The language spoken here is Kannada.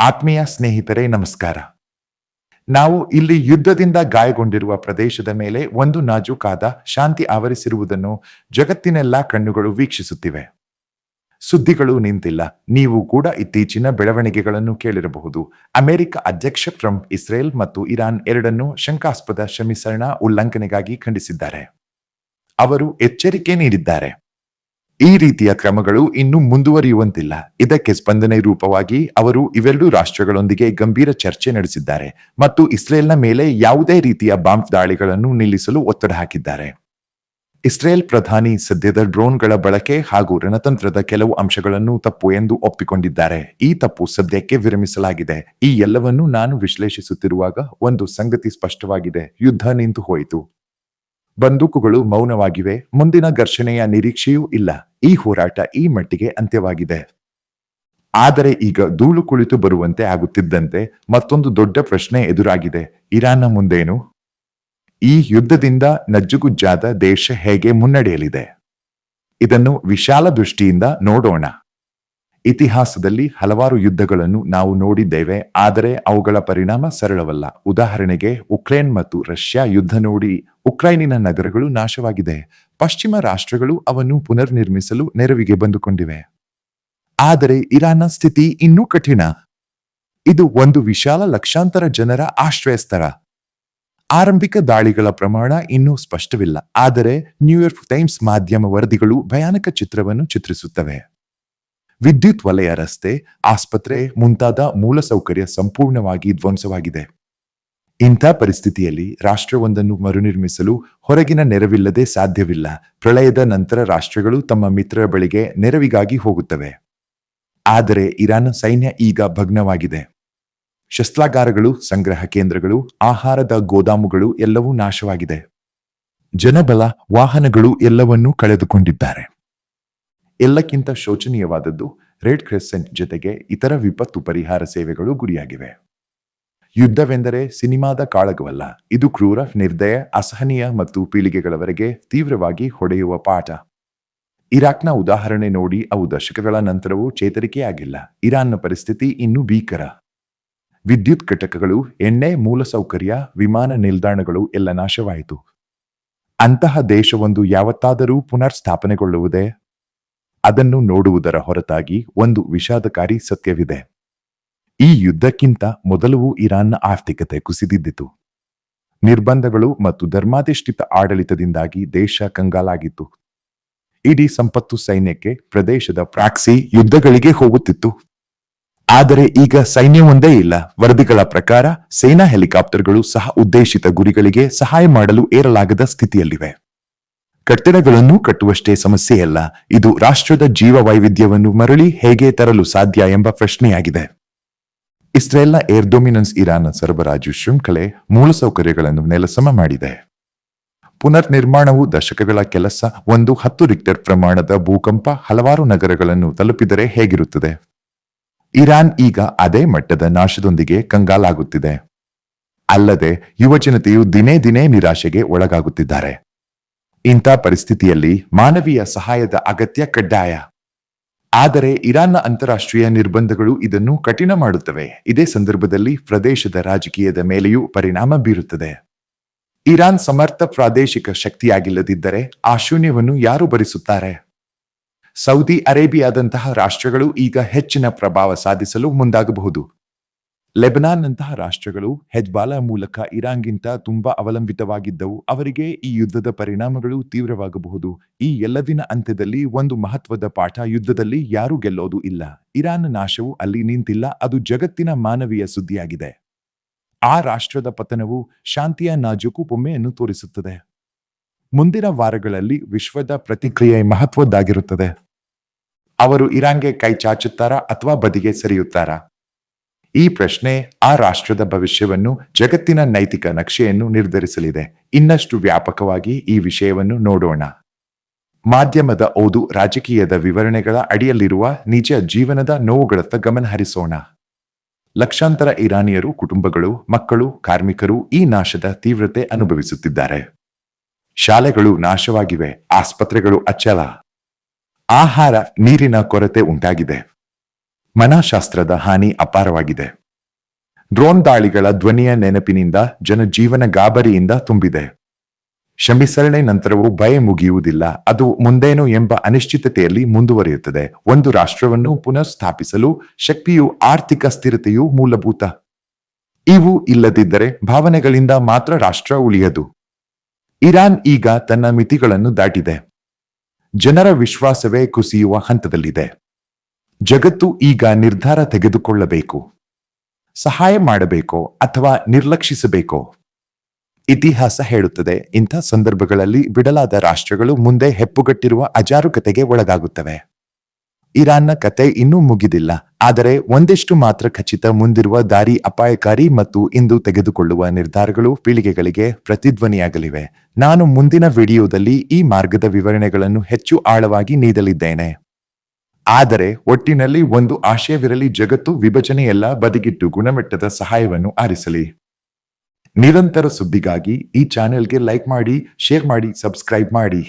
ಆತ್ಮೀಯ ಸ್ನೇಹಿತರೇ, ನಮಸ್ಕಾರ. ನಾವು ಇಲ್ಲಿ ಯುದ್ಧದಿಂದ ಗಾಯಗೊಂಡಿರುವ ಪ್ರದೇಶದ ಮೇಲೆ ಒಂದು ನಾಜೂಕಾದ ಶಾಂತಿ ಆವರಿಸಿರುವುದನ್ನು ಜಗತ್ತಿನೆಲ್ಲ ಕಣ್ಣುಗಳು ವೀಕ್ಷಿಸುತ್ತಿವೆ. ಸುದ್ದಿಗಳು ನಿಂತಿಲ್ಲ. ನೀವು ಕೂಡ ಇತ್ತೀಚಿನ ಬೆಳವಣಿಗೆಗಳನ್ನು ಕೇಳಿರಬಹುದು. ಅಮೆರಿಕ ಅಧ್ಯಕ್ಷ ಟ್ರಂಪ್, ಇಸ್ರೇಲ್ ಮತ್ತು ಇರಾನ್ ಎರಡನ್ನೂ ಶಂಕಾಸ್ಪದ ಶಮಿಸರಣ ಉಲ್ಲಂಘನೆಗಾಗಿ ಖಂಡಿಸಿದ್ದಾರೆ. ಅವರು ಎಚ್ಚರಿಕೆ ನೀಡಿದ್ದಾರೆ. ಈ ರೀತಿಯ ಕ್ರಮಗಳು ಇನ್ನು ಮುಂದುವರಿಯುವಂತಿಲ್ಲ. ಇದಕ್ಕೆ ಸ್ಪಂದನೆ ರೂಪವಾಗಿ ಅವರು ಇವೆರಡೂ ರಾಷ್ಟ್ರಗಳೊಂದಿಗೆ ಗಂಭೀರ ಚರ್ಚೆ ನಡೆಸಿದ್ದಾರೆ ಮತ್ತು ಇಸ್ರೇಲ್ನ ಮೇಲೆ ಯಾವುದೇ ರೀತಿಯ ಬಾಂಬ್ ದಾಳಿಗಳನ್ನು ನಿಲ್ಲಿಸಲು ಒತ್ತಡ ಹಾಕಿದ್ದಾರೆ. ಇಸ್ರೇಲ್ ಪ್ರಧಾನಿ ಸದ್ಯದ ಡ್ರೋನ್ಗಳ ಬಳಕೆ ಹಾಗೂ ರಣತಂತ್ರದ ಕೆಲವು ಅಂಶಗಳನ್ನು ತಪ್ಪು ಎಂದು ಒಪ್ಪಿಕೊಂಡಿದ್ದಾರೆ. ಈ ತಪ್ಪು ಸದ್ಯಕ್ಕೆ ವಿರಮಿಸಲಾಗಿದೆ. ಈ ಎಲ್ಲವನ್ನೂ ನಾನು ವಿಶ್ಲೇಷಿಸುತ್ತಿರುವಾಗ ಒಂದು ಸಂಗತಿ ಸ್ಪಷ್ಟವಾಗಿದೆ. ಯುದ್ಧ ನಿಂತು ಹೋಯಿತು. ಬಂದೂಕುಗಳು ಮೌನವಾಗಿವೆ. ಮುಂದಿನ ಘರ್ಷಣೆಯ ನಿರೀಕ್ಷೆಯೂ ಇಲ್ಲ. ಈ ಹೋರಾಟ ಈ ಮಟ್ಟಿಗೆ ಅಂತ್ಯವಾಗಿದೆ. ಆದರೆ ಈಗ ಧೂಳು ಕುಳಿತು ಬರುವಂತೆ ಆಗುತ್ತಿದ್ದಂತೆ ಮತ್ತೊಂದು ದೊಡ್ಡ ಪ್ರಶ್ನೆ ಎದುರಾಗಿದೆ. ಇರಾನ್ನ ಮುಂದೇನು? ಈ ಯುದ್ಧದಿಂದ ನಜ್ಜುಗುಜ್ಜಾದ ದೇಶ ಹೇಗೆ ಮುನ್ನಡೆಯಲಿದೆ? ಇದನ್ನು ವಿಶಾಲ ದೃಷ್ಟಿಯಿಂದ ನೋಡೋಣ. ಇತಿಹಾಸದಲ್ಲಿ ಹಲವಾರು ಯುದ್ಧಗಳನ್ನು ನಾವು ನೋಡಿದ್ದೇವೆ, ಆದರೆ ಅವುಗಳ ಪರಿಣಾಮ ಸರಳವಲ್ಲ. ಉದಾಹರಣೆಗೆ, ಉಕ್ರೇನ್ ಮತ್ತು ರಷ್ಯಾ ಯುದ್ಧ ನೋಡಿ ಉಕ್ರೈನಿನ ನಗರಗಳು ನಾಶವಾಗಿದೆ. ಪಶ್ಚಿಮ ರಾಷ್ಟ್ರಗಳು ಅವನ್ನು ಪುನರ್ನಿರ್ಮಿಸಲು ನೆರವಿಗೆ ಬಂದುಕೊಂಡಿವೆ. ಆದರೆ ಇರಾನ್ನ ಸ್ಥಿತಿ ಇನ್ನೂ ಕಠಿಣ. ಇದು ಒಂದು ವಿಶಾಲ ಲಕ್ಷಾಂತರ ಜನರ ಆಶ್ರಯ ಸ್ಥಳ ಆರಂಭಿಕ ದಾಳಿಗಳ ಪ್ರಮಾಣ ಇನ್ನೂ ಸ್ಪಷ್ಟವಿಲ್ಲ, ಆದರೆ ನ್ಯೂಯಾರ್ಕ್ ಟೈಮ್ಸ್ ಮಾಧ್ಯಮ ವರದಿಗಳು ಭಯಾನಕ ಚಿತ್ರವನ್ನು ಚಿತ್ರಿಸುತ್ತವೆ. ವಿದ್ಯುತ್ ವಲಯ ರಸ್ತೆ ಆಸ್ಪತ್ರೆ ಮುಂತಾದ ಮೂಲಸೌಕರ್ಯ ಸಂಪೂರ್ಣವಾಗಿ ಧ್ವಂಸವಾಗಿದೆ. ಇಂಥ ಪರಿಸ್ಥಿತಿಯಲ್ಲಿ ರಾಷ್ಟ್ರವೊಂದನ್ನು ಮರುನಿರ್ಮಿಸಲು ಹೊರಗಿನ ನೆರವಿಲ್ಲದೆ ಸಾಧ್ಯವಿಲ್ಲ. ಪ್ರಳಯದ ನಂತರ ರಾಷ್ಟ್ರಗಳು ತಮ್ಮ ಮಿತ್ರರ ಬಳಿಗೆ ನೆರವಿಗಾಗಿ ಹೋಗುತ್ತವೆ. ಆದರೆ ಇರಾನ್ ಸೈನ್ಯ ಈಗ ಭಗ್ನವಾಗಿದೆ. ಶಸ್ತ್ರಾಗಾರಗಳು, ಸಂಗ್ರಹ ಕೇಂದ್ರಗಳು, ಆಹಾರದ ಗೋದಾಮುಗಳು ಎಲ್ಲವೂ ನಾಶವಾಗಿದೆ. ಜನಬಲ, ವಾಹನಗಳು ಎಲ್ಲವನ್ನೂ ಕಳೆದುಕೊಂಡಿದ್ದಾರೆ. ಎಲ್ಲಕ್ಕಿಂತ ಶೋಚನೀಯವಾದದ್ದು ರೆಡ್ ಕ್ರೆಸೆಂಟ್ ಜೊತೆಗೆ ಇತರ ವಿಪತ್ತು ಪರಿಹಾರ ಸೇವೆಗಳು ಗುರಿಯಾಗಿವೆ. ಯುದ್ಧವೆಂದರೆ ಸಿನಿಮಾದ ಕಾಳಗವಲ್ಲ, ಇದು ಕ್ರೂರ, ನಿರ್ದಯ, ಅಸಹನೀಯ ಮತ್ತು ಪೀಳಿಗೆಗಳವರೆಗೆ ತೀವ್ರವಾಗಿ ಹೊಡೆಯುವ ಪಾಠ. ಇರಾಕ್ನ ಉದಾಹರಣೆ ನೋಡಿ, ಅವು ದಶಕಗಳ ನಂತರವೂ ಚೇತರಿಕೆಯಾಗಿಲ್ಲ, ಇರಾನ್ನ ಪರಿಸ್ಥಿತಿ ಇನ್ನೂ ಭೀಕರ. ವಿದ್ಯುತ್ ಘಟಕಗಳು, ಎಣ್ಣೆ, ಮೂಲಸೌಕರ್ಯ, ವಿಮಾನ ನಿಲ್ದಾಣಗಳು ಎಲ್ಲ ನಾಶವಾಯಿತು. ಅಂತಹ ದೇಶವೊಂದು ಯಾವತ್ತಾದರೂ ಪುನರ್ ಸ್ಥಾಪನೆಗೊಳ್ಳುವುದೇ ಅದನ್ನು ನೋಡುವುದರ ಹೊರತಾಗಿ ಒಂದು ವಿಷಾದಕಾರಿ ಸತ್ಯವಿದೆ. ಈ ಯುದ್ಧಕ್ಕಿಂತ ಮೊದಲವೂ ಇರಾನ್ನ ಆರ್ಥಿಕತೆ ಕುಸಿದಿದ್ದಿತು. ನಿರ್ಬಂಧಗಳು ಮತ್ತು ಧರ್ಮಾಧಿಷ್ಠಿತ ಆಡಳಿತದಿಂದಾಗಿ ದೇಶ ಕಂಗಾಲಾಗಿತ್ತು. ಇಡೀ ಸಂಪತ್ತು ಸೈನ್ಯಕ್ಕೆ ಪ್ರದೇಶದ ಪ್ರಾಕ್ಸಿ ಯುದ್ಧಗಳಿಗೆ ಹೋಗುತ್ತಿತ್ತು. ಆದರೆ ಈಗ ಸೈನ್ಯವೊಂದೇ ಇಲ್ಲ. ವರದಿಗಳ ಪ್ರಕಾರ ಸೇನಾ ಹೆಲಿಕಾಪ್ಟರ್ಗಳು ಸಹ ಉದ್ದೇಶಿತ ಗುರಿಗಳಿಗೆ ಸಹಾಯ ಮಾಡಲು ಏರಲಾಗದ ಸ್ಥಿತಿಯಲ್ಲಿವೆ. ಕಟ್ಟಡಗಳನ್ನು ಕಟ್ಟುವಷ್ಟೇ ಸಮಸ್ಯೆಯಲ್ಲ ಇದು ರಾಷ್ಟ್ರದ ಜೀವ ವೈವಿಧ್ಯವನ್ನು ಮರಳಿ ಹೇಗೆ ತರಲು ಸಾಧ್ಯ ಎಂಬ ಪ್ರಶ್ನೆಯಾಗಿದೆ. ಇಸ್ರೇಲ್ನ ಏರ್ ಡೊಮಿನನ್ಸ್ ಇರಾನ್ನ ಸರಬರಾಜು ಶೃಂಖಲೆ ಮೂಲಸೌಕರ್ಯಗಳನ್ನು ನೆಲಸಮ ಮಾಡಿದೆ. ಪುನರ್ ನಿರ್ಮಾಣವು ದಶಕಗಳ ಕೆಲಸ, ಒಂದು ಹತ್ತು ರಿಕ್ಟರ್ ಪ್ರಮಾಣದ ಭೂಕಂಪ, ಹಲವಾರು ನಗರಗಳನ್ನು ತಲುಪಿದರೆ ಹೇಗಿರುತ್ತದೆ? ಇರಾನ್ ಈಗ ಅದೇ ಮಟ್ಟದ ನಾಶದೊಂದಿಗೆ ಕಂಗಾಲಾಗುತ್ತಿದೆ. ಅಲ್ಲದೆ, ಯುವಜನತೆಯು ದಿನೇ ದಿನೇ ನಿರಾಶೆಗೆ ಒಳಗಾಗುತ್ತಿದ್ದಾರೆ. ಇಂಥ ಪರಿಸ್ಥಿತಿಯಲ್ಲಿ ಮಾನವೀಯ ಸಹಾಯದ ಅಗತ್ಯ ಕಡ್ಡಾಯ. ಆದರೆ ಇರಾನ್ನ ಅಂತಾರಾಷ್ಟ್ರೀಯ ನಿರ್ಬಂಧಗಳು ಇದನ್ನು ಕಠಿಣ ಮಾಡುತ್ತವೆ. ಇದೇ ಸಂದರ್ಭದಲ್ಲಿ ಪ್ರದೇಶದ ರಾಜಕೀಯದ ಮೇಲೆಯೂ ಪರಿಣಾಮ ಬೀರುತ್ತದೆ. ಇರಾನ್ ಸಮರ್ಥ ಪ್ರಾದೇಶಿಕ ಶಕ್ತಿಯಾಗಿಲ್ಲದಿದ್ದರೆ ಆ ಶೂನ್ಯವನ್ನು ಯಾರು ಭರಿಸುತ್ತಾರೆ? ಸೌದಿ ಅರೇಬಿಯಾದಂತಹ ರಾಷ್ಟ್ರಗಳು ಈಗ ಹೆಚ್ಚಿನ ಪ್ರಭಾವ ಸಾಧಿಸಲು ಮುಂದಾಗಬಹುದು. ಲೆಬನಾನ್ನಂತಹ ರಾಷ್ಟ್ರಗಳು ಹೆಜ್ಬಾಲ ಮೂಲಕ ಇರಾನ್ಗಿಂತ ತುಂಬಾ ಅವಲಂಬಿತವಾಗಿದ್ದವು. ಅವರಿಗೆ ಈ ಯುದ್ಧದ ಪರಿಣಾಮಗಳು ತೀವ್ರವಾಗಬಹುದು. ಈ ಎಲ್ಲದಿನ ಅಂತ್ಯದಲ್ಲಿ ಒಂದು ಮಹತ್ವದ ಪಾಠ ಯುದ್ಧದಲ್ಲಿ ಯಾರೂ ಗೆಲ್ಲೋದು ಇಲ್ಲ. ಇರಾನ್ ನಾಶವು ಅಲ್ಲಿ ನಿಂತಿಲ್ಲ, ಅದು ಜಗತ್ತಿನ ಮಾನವೀಯ ಸುದ್ದಿಯಾಗಿದೆ. ಆ ರಾಷ್ಟ್ರದ ಪತನವು ಶಾಂತಿಯ ನಾಜುಕು ಬೊಮ್ಮೆಯನ್ನು ತೋರಿಸುತ್ತದೆ. ಮುಂದಿನ ವಾರಗಳಲ್ಲಿ ವಿಶ್ವದ ಪ್ರತಿಕ್ರಿಯೆ ಮಹತ್ವದ್ದಾಗಿರುತ್ತದೆ. ಅವರು ಇರಾನ್ಗೆ ಕೈ ಚಾಚುತ್ತಾರಾ ಅಥವಾ ಬದಿಗೆ ಸರಿಯುತ್ತಾರಾ? ಈ ಪ್ರಶ್ನೆ ಆ ರಾಷ್ಟ್ರದ ಭವಿಷ್ಯವನ್ನು ಜಗತ್ತಿನ ನೈತಿಕ ನಕ್ಷೆಯನ್ನು ನಿರ್ಧರಿಸಲಿದೆ. ಇನ್ನಷ್ಟು ವ್ಯಾಪಕವಾಗಿ ಈ ವಿಷಯವನ್ನು ನೋಡೋಣ. ಮಾಧ್ಯಮದ ಓದು ರಾಜಕೀಯದ ವಿವರಣೆಗಳ ಅಡಿಯಲ್ಲಿರುವ ನಿಜ ಜೀವನದ ನೋವುಗಳತ್ತ ಗಮನಹರಿಸೋಣ ಲಕ್ಷಾಂತರ ಇರಾನಿಯರು, ಕುಟುಂಬಗಳು, ಮಕ್ಕಳು, ಕಾರ್ಮಿಕರು ಈ ನಾಶದ ತೀವ್ರತೆ ಅನುಭವಿಸುತ್ತಿದ್ದಾರೆ. ಶಾಲೆಗಳು ನಾಶವಾಗಿವೆ, ಆಸ್ಪತ್ರೆಗಳು ಅಚ್ಚಲ ಆಹಾರ ನೀರಿನ ಕೊರತೆ ಉಂಟಾಗಿದೆ. ಮನಃಶಾಸ್ತ್ರದ ಹಾನಿ ಅಪಾರವಾಗಿದೆ. ಡ್ರೋನ್ ದಾಳಿಗಳ ಧ್ವನಿಯ ನೆನಪಿನಿಂದ ಜನಜೀವನ ಗಾಬರಿಯಿಂದ ತುಂಬಿದೆ. ಶಮಿಸರಣೆ ನಂತರವೂ ಭಯ ಮುಗಿಯುವುದಿಲ್ಲ, ಅದು ಮುಂದೇನು ಎಂಬ ಅನಿಶ್ಚಿತತೆಯಲ್ಲಿ ಮುಂದುವರಿಯುತ್ತದೆ. ಒಂದು ರಾಷ್ಟ್ರವನ್ನು ಪುನಃ ಸ್ಥಾಪಿಸಲು ಶಕ್ತಿಯು ಆರ್ಥಿಕ ಸ್ಥಿರತೆಯು ಮೂಲಭೂತ. ಇವು ಇಲ್ಲದಿದ್ದರೆ ಭಾವನೆಗಳಿಂದ ಮಾತ್ರ ರಾಷ್ಟ್ರ ಉಳಿಯದು. ಇರಾನ್ ಈಗ ತನ್ನ ಮಿತಿಗಳನ್ನು ದಾಟಿದೆ. ಜನರ ವಿಶ್ವಾಸವೇ ಕುಸಿಯುವ ಹಂತದಲ್ಲಿದೆ. ಜಗತ್ತು ಈಗ ನಿರ್ಧಾರ ತೆಗೆದುಕೊಳ್ಳಬೇಕು. ಸಹಾಯ ಮಾಡಬೇಕೋ ಅಥವಾ ನಿರ್ಲಕ್ಷಿಸಬೇಕೋ? ಇತಿಹಾಸ ಹೇಳುತ್ತದೆ, ಇಂಥ ಸಂದರ್ಭಗಳಲ್ಲಿ ಬಿಡಲಾದ ರಾಷ್ಟ್ರಗಳು ಮುಂದೆ ಹೆಪ್ಪುಗಟ್ಟಿರುವ ಅಜಾರುಕತೆಗೆ ಒಳಗಾಗುತ್ತವೆ. ಇರಾನ್ನ ಕತೆ ಇನ್ನೂ ಮುಗಿದಿಲ್ಲ, ಆದರೆ ಒಂದಿಷ್ಟು ಮಾತ್ರ ಖಚಿತ ಮುಂದಿರುವ ದಾರಿ ಅಪಾಯಕಾರಿ ಮತ್ತು ಇಂದು ತೆಗೆದುಕೊಳ್ಳುವ ನಿರ್ಧಾರಗಳು ಪೀಳಿಗೆಗಳಿಗೆ ಪ್ರತಿಧ್ವನಿಯಾಗಲಿವೆ. ನಾನು ಮುಂದಿನ ವಿಡಿಯೋದಲ್ಲಿ ಈ ಮಾರ್ಗದ ವಿವರಣೆಗಳನ್ನು ಹೆಚ್ಚು ಆಳವಾಗಿ ನೀಡಲಿದ್ದೇನೆ. ಆದರೆ ಒಟ್ಟಿನಲ್ಲಿ ಒಂದು ಆಶಯವಿರಲಿ, ಜಗತ್ತು ವಿಭಜನೆಯೆಲ್ಲ ಬದಿಗಿಟ್ಟು ಗುಣಮಟ್ಟದ ಸಹಾಯವನ್ನು ಆರಿಸಲಿ. ನಿರಂತರ ಸುದ್ದಿಗಾಗಿ ಈ ಚಾನೆಲ್ಗೆ ಲೈಕ್ ಮಾಡಿ, ಶೇರ್ ಮಾಡಿ, ಸಬ್ಸ್ಕ್ರೈಬ್ ಮಾಡಿ.